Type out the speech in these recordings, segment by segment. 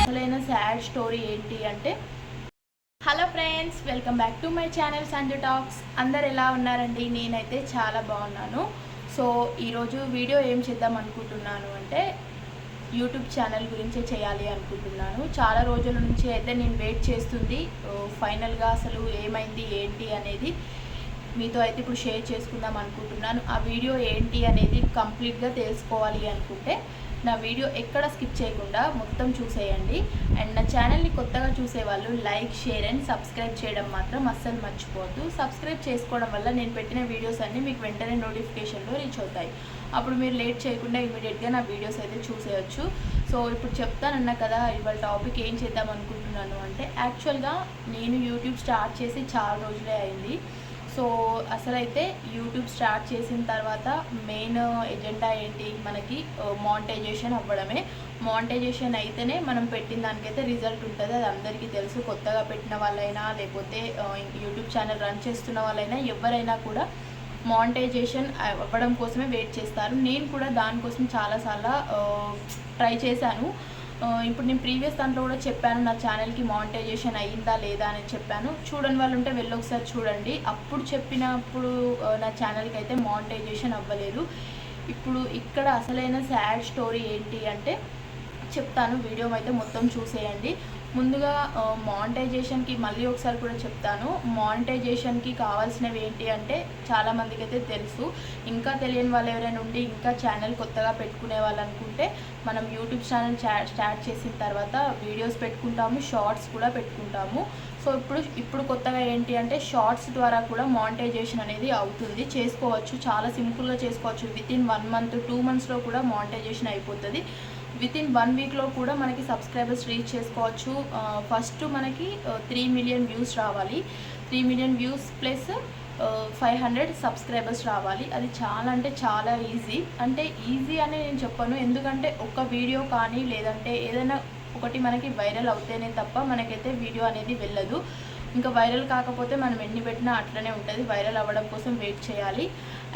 అసలైన sad story ఏంటి అంటే hello friends welcome back to my channel Sanju talks అందరు ఎలా ఉన్నారండి? నేనైతే చాలా బాగున్నాను. సో ఈరోజు వీడియో ఏం చేద్దాం అనుకుంటున్నాను అంటే యూట్యూబ్ ఛానల్ గురించే చేయాలి అనుకుంటున్నాను. చాలా రోజుల నుంచి అయితే నేను వెయిట్ చేస్తుంది. ఫైనల్గా అసలు ఏమైంది ఏంటి అనేది మీతో అయితే ఇప్పుడు షేర్ చేసుకుందాం అనుకుంటున్నాను. ఆ వీడియో ఏంటి అనేది కంప్లీట్గా తెలుసుకోవాలి అనుకుంటే నా వీడియో ఎక్కడ స్కిప్ చేయకుండా మొత్తం చూసేయండి. అండ్ నా ఛానల్ని కొత్తగా చూసే వాళ్ళు లైక్ షేర్ అండ్ సబ్స్క్రైబ్ చేయడం మాత్రం అస్సలు మర్చిపోవద్దు. సబ్స్క్రైబ్ చేసుకోవడం వల్ల నేను పెట్టిన వీడియోస్ అన్నీ మీకు వెంటనే నోటిఫికేషన్లో రీచ్ అవుతాయి. అప్పుడు మీరు లేట్ చేయకుండా ఇమీడియట్గా నా వీడియోస్ అయితే చూసేయచ్చు. సో ఇప్పుడు చెప్తానన్నా కదా ఇవాళ టాపిక్ ఏం చేద్దాం అనుకుంటున్నాను అంటే యాక్చువల్గా నేను యూట్యూబ్ స్టార్ట్ చేసి చాలా రోజులే అయింది. సో అసలైతే యూట్యూబ్ స్టార్ట్ చేసిన తర్వాత మెయిన్ ఎజెండా ఏంటి? మనకి మానిటైజేషన్ అవ్వడమే. మానిటైజేషన్ అయితేనే మనం పెట్టిన దానికైతే రిజల్ట్ ఉంటుంది. అది అందరికీ తెలుసు. కొత్తగా పెట్టిన వాళ్ళైనా లేకపోతే యూట్యూబ్ ఛానల్ రన్ చేస్తున్న వాళ్ళైనా ఎవరైనా కూడా మానిటైజేషన్ అవ్వడం కోసమే వెయిట్ చేస్తారు. నేను కూడా దానికోసం చాలాసార్లు ట్రై చేశాను. ఇప్పుడు నేను ప్రీవియస్ దాంట్లో కూడా చెప్పాను నా ఛానల్కి మానిటైజేషన్ అయ్యిందా లేదా అని చెప్పాను. చూడని వాళ్ళు ఉంటే వెళ్ళి ఒకసారి చూడండి. అప్పుడు చెప్పినప్పుడు నా ఛానల్కి అయితే మానిటైజేషన్ అవ్వలేదు. ఇప్పుడు ఇక్కడ అసలైన సాడ్ స్టోరీ ఏంటి అంటే చెప్తాను. వీడియో అయితే మొత్తం చూసేయండి. ముందుగా మానిటైజేషన్కి మళ్ళీ ఒకసారి కూడా చెప్తాను. మానిటైజేషన్కి కావాల్సినవి ఏంటి అంటే చాలామందికి అయితే తెలుసు. ఇంకా తెలియని వాళ్ళు ఎవరైనా ఉండి ఇంకా ఛానల్ కొత్తగా పెట్టుకునే వాళ్ళు అనుకుంటే మనం యూట్యూబ్ ఛానల్ స్టార్ట్ చేసిన తర్వాత వీడియోస్ పెట్టుకుంటాము షార్ట్స్ కూడా పెట్టుకుంటాము. సో ఇప్పుడు ఇప్పుడు కొత్తగా ఏంటి అంటే షార్ట్స్ ద్వారా కూడా మానిటైజేషన్ అనేది అవుతుంది. చేసుకోవచ్చు. చాలా సింపుల్గా చేసుకోవచ్చు. With in one month two మంత్స్లో కూడా మానిటైజేషన్ అయిపోతుంది. విత్ ఇన్ వన్ వీక్లో కూడా మనకి సబ్స్క్రైబర్స్ రీచ్ చేసుకోవచ్చు. ఫస్ట్ మనకి త్రీ మిలియన్ వ్యూస్ రావాలి. Three million views plus five hundred subscribers రావాలి. అది చాలా అంటే చాలా ఈజీ అంటే ఈజీ అని నేను చెప్పను. ఎందుకంటే ఒక వీడియో కానీ లేదంటే ఏదైనా ఒకటి మనకి వైరల్ అవుతేనే తప్ప మనకైతే వీడియో అనేది వెళ్ళదు. ఇంకా వైరల్ కాకపోతే మనం ఎన్ని పెట్టినా అట్లనే ఉంటుంది. వైరల్ అవ్వడం కోసం వెయిట్ చేయాలి.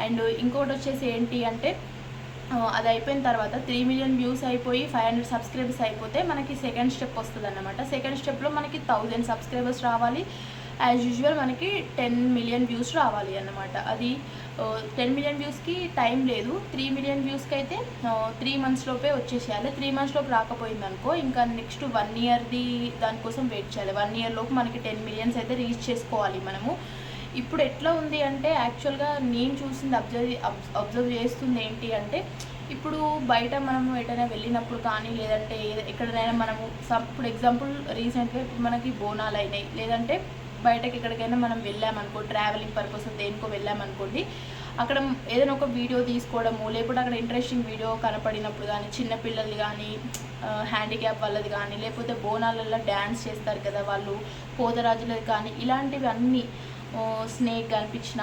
అండ్ ఇంకోటి వచ్చేసి ఏంటి అంటే అది అయిపోయిన తర్వాత త్రీ మిలియన్ వ్యూస్ అయిపోయి ఫైవ్ హండ్రెడ్ సబ్స్క్రైబర్స్ అయిపోతే మనకి సెకండ్ స్టెప్ వస్తుంది అనమాట సెకండ్ స్టెప్లో మనకి థౌజండ్ సబ్స్క్రైబర్స్ రావాలి. యాజ్ యూజువల్ మనకి టెన్ మిలియన్ వ్యూస్ రావాలి అన్నమాట. అది టెన్ మిలియన్ వ్యూస్కి టైం లేదు. త్రీ మిలియన్ వ్యూస్కి అయితే త్రీ మంత్స్ లోపే వచ్చేసేయాలి. త్రీ మంత్స్ లోపు రాకపోయింది అనుకో ఇంకా నెక్స్ట్ వన్ ఇయర్ది దానికోసం వెయిట్ చేయాలి. వన్ ఇయర్ లోపు మనకి టెన్ మిలియన్స్ అయితే రీచ్ చేసుకోవాలి మనము. ఇప్పుడు ఎట్లా ఉంది అంటే యాక్చువల్గా నేను చూసింది అబ్జర్వ్ అబ్జర్వ్ చేస్తుంది ఏంటి అంటే ఇప్పుడు బయట మనము ఎటైనా వెళ్ళినప్పుడు కానీ లేదంటే ఎక్కడైనా మనము ఇప్పుడు ఎగ్జాంపుల్ రీసెంట్గా ఇప్పుడు మనకి బోనాలు అయినాయి. లేదంటే బయటకి ఎక్కడికైనా మనం వెళ్ళామనుకో ట్రావెలింగ్ పర్పస్ దేనికో వెళ్ళామనుకోండి అక్కడ ఏదైనా ఒక వీడియో తీసుకోవడము లేకపోతే అక్కడ ఇంట్రెస్టింగ్ వీడియో కనపడినప్పుడు కానీ చిన్నపిల్లలు కానీ హ్యాండిక్యాప్ వాళ్ళది కానీ లేకపోతే బోనాలలో డ్యాన్స్ చేస్తారు కదా వాళ్ళు పోతరాజులది కానీ ఇలాంటివి అన్నీ స్నేక్ కనిపించిన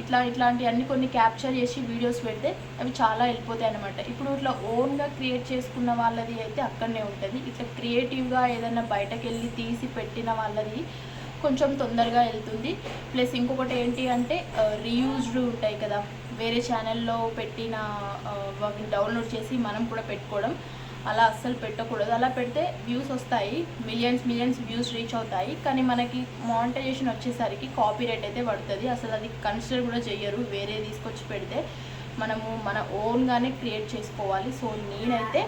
ఇట్లా ఇట్లాంటి అన్ని కొన్ని క్యాప్చర్ చేసి వీడియోస్ పెడితే అవి చాలా వెళ్ళిపోతాయి అనమాట ఇప్పుడు ఇట్లా ఓన్గా క్రియేట్ చేసుకున్న వాళ్ళది అయితే అక్కడనే ఉంటుంది. ఇట్లా క్రియేటివ్గా ఏదైనా బయటకు వెళ్ళి తీసి పెట్టిన వాళ్ళది కొంచెం తొందరగా వెళ్తుంది. ప్లస్ ఇంకొకటి ఏంటి అంటే రీయూజ్డ్ ఉంటాయి కదా. వేరే ఛానల్లో పెట్టిన వాటిని డౌన్లోడ్ చేసి మనం కూడా పెట్టుకోవడం. అలా అస్సలు పెట్టకూడదు. అలా పెడితే వ్యూస్ వస్తాయి. మిలియన్స్ మిలియన్స్ వ్యూస్ రీచ్ అవుతాయి. కానీ మనకి మానిటైజేషన్ వచ్చేసరికి కాపీ రేట్ అయితే పడుతుంది. అసలు అది కన్సిడర్ కూడా చెయ్యరు. వేరే తీసుకొచ్చి పెడితే మనము మన ఓన్గానే క్రియేట్ చేసుకోవాలి. సో నేనైతే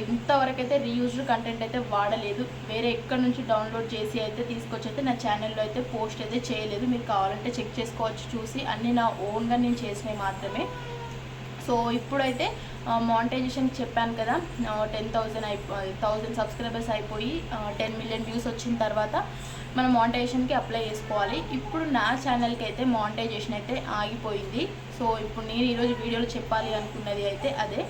ఇంతవరకు అయితే రీయూజ్డ్ కంటెంట్ అయితే వాడలేదు. వేరే ఎక్కడి నుంచి డౌన్లోడ్ చేసి అయితే తీసుకొచ్చి అయితే నా ఛానల్లో అయితే పోస్ట్ అయితే చేయలేదు. మీరు కావాలంటే చెక్ చేసుకోవచ్చు చూసి అన్నీ నా ఓన్గా నేను చేసినవి మాత్రమే. సో ఇప్పుడైతే మానిటైజేషన్ చెప్పాను కదా టెన్ థౌజండ్ అయిపో థౌజండ్ సబ్స్క్రైబర్స్ అయిపోయి టెన్ మిలియన్ వ్యూస్ వచ్చిన తర్వాత మనం మానిటైజేషన్కి అప్లై చేసుకోవాలి. ఇప్పుడు నా ఛానల్కి అయితే మానిటైజేషన్ అయితే ఆగిపోయింది. సో ఇప్పుడు నేను ఈరోజు వీడియోలో చెప్పాలి అనుకున్నది అయితే అదే.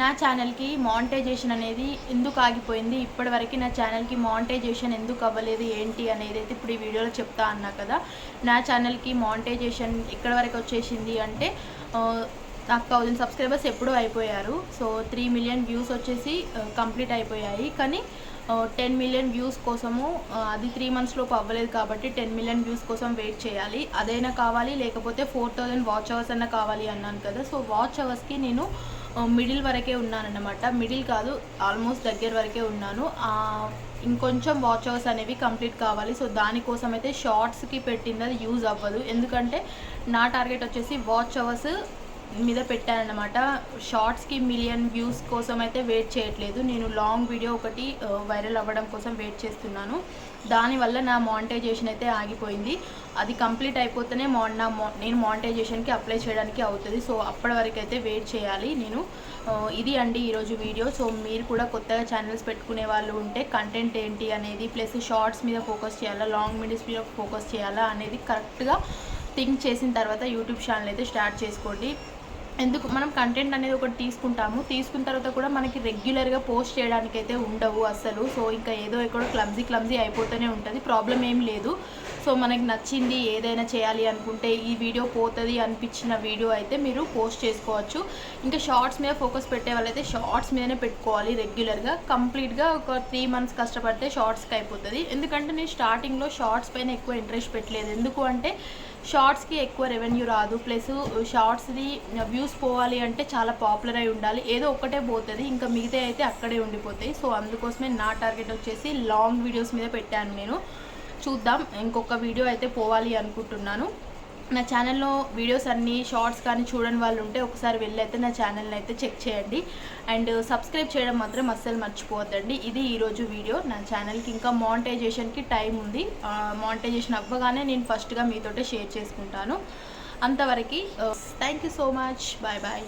నా ఛానల్కి మానిటైజేషన్ అనేది ఎందుకు ఆగిపోయింది? ఇప్పటివరకు నా ఛానల్కి మానిటైజేషన్ ఎందుకు అవ్వలేదు? ఏంటి అనేది అయితే ఇప్పుడు ఈ వీడియోలో చెప్తా అన్నా కదా. నా ఛానల్కి మానిటైజేషన్ ఎక్కడి వరకు వచ్చేసింది అంటే నాకు థౌజండ్ సబ్స్క్రైబర్స్ ఎప్పుడూ అయిపోయారు. సో త్రీ మిలియన్ వ్యూస్ వచ్చేసి కంప్లీట్ అయిపోయాయి. కానీ టెన్ మిలియన్ వ్యూస్ కోసము అది త్రీ మంత్స్లోపు అవ్వలేదు కాబట్టి టెన్ మిలియన్ వ్యూస్ కోసం వెయిట్ చేయాలి. అదైనా కావాలి లేకపోతే ఫోర్ థౌజండ్ వాచ్ అవర్స్ అన్న కావాలి అన్నాను కదా. సో వాచ్ అవర్స్కి నేను మిడిల్ వరకే ఉన్నానన్నమాట. మిడిల్ కాదు ఆల్మోస్ట్ దగ్గర వరకే ఉన్నాను. ఇంకొంచెం వాచ్ అవర్స్ అనేవి కంప్లీట్ కావాలి. సో దానికోసం అయితే షార్ట్స్కి పెట్టింది అది యూజ్ అవ్వదు. ఎందుకంటే నా టార్గెట్ వచ్చేసి వాచ్ అవర్స్ మీద పెట్టానమాట షార్ట్స్కి మిలియన్ వ్యూస్ కోసం అయితే వెయిట్ చేయట్లేదు. నేను లాంగ్ వీడియో ఒకటి వైరల్ అవ్వడం కోసం వెయిట్ చేస్తున్నాను. దానివల్ల నా మానిటైజేషన్ అయితే ఆగిపోయింది. అది కంప్లీట్ అయిపోతేనే మా నా మా నేను మానిటైజేషన్కి అప్లై చేయడానికి అవుతుంది. సో అప్పటి వరకు అయితే వెయిట్ చేయాలి నేను. ఇది అండి ఈరోజు వీడియో సో మీరు కూడా కొత్తగా ఛానల్స్ పెట్టుకునే వాళ్ళు ఉంటే కంటెంట్ ఏంటి అనేది ప్లస్ షార్ట్స్ మీద ఫోకస్ చేయాలా లాంగ్ వీడియోస్ మీద ఫోకస్ చేయాలా అనేది కరెక్ట్గా థింక్ చేసిన తర్వాత యూట్యూబ్ ఛానల్ అయితే స్టార్ట్ చేసుకోండి. ఎందుకు మనం కంటెంట్ అనేది ఒకటి తీసుకుంటాము. తీసుకున్న తర్వాత కూడా మనకి రెగ్యులర్గా పోస్ట్ చేయడానికి అయితే ఉండవు అసలు. సో ఇంకా ఏదో ఎక్కడో క్లమ్జీ క్లమ్జీ అయిపోతూనే ఉంటుంది. ప్రాబ్లం ఏం లేదు. సో మనకి నచ్చింది ఏదైనా చేయాలి అనుకుంటే ఈ వీడియో పోతుంది అనిపించిన వీడియో అయితే మీరు పోస్ట్ చేసుకోవచ్చు. ఇంకా షార్ట్స్ మీద ఫోకస్ పెట్టే వాళ్ళైతే షార్ట్స్ మీదనే పెట్టుకోవాలి రెగ్యులర్గా కంప్లీట్గా ఒక త్రీ మంత్స్ కష్టపడితే షార్ట్స్కి అయిపోతుంది. ఎందుకంటే నేను స్టార్టింగ్లో షార్ట్స్ పైన ఎక్కువ ఇంట్రెస్ట్ పెట్టలేదు. ఎందుకు అంటే షార్ట్స్కి ఎక్కువ రెవెన్యూ రాదు. ప్లస్ షార్ట్స్ది వ్యూస్ పోవాలి అంటే చాలా పాపులర్ అయి ఉండాలి. ఏదో ఒక్కటే పోతుంది. ఇంకా మిగతా అయితే అక్కడే ఉండిపోతాయి. సో అందుకోసమే నా టార్గెట్ వచ్చేసి లాంగ్ వీడియోస్ మీద పెట్టాను నేను. చూద్దాం. ఇంకొక వీడియో అయితే పోవాలి అనుకుంటున్నాను. నా ఛానల్లో వీడియోస్ అన్నీ షార్ట్స్ కానీ చూడని వాళ్ళు ఉంటే ఒకసారి వెళ్ళైతే నా ఛానల్ని అయితే చెక్ చేయండి. అండ్ సబ్స్క్రైబ్ చేయడం మాత్రం అస్సలు మర్చిపోవద్దండి. ఇది ఈరోజు వీడియో నా ఛానల్కి ఇంకా మానిటైజేషన్కి టైం ఉంది. మానిటైజేషన్ అవ్వగానే నేను ఫస్ట్గా మీతోటే షేర్ చేసుకుంటాను. అంతవరకు thank you so much bye bye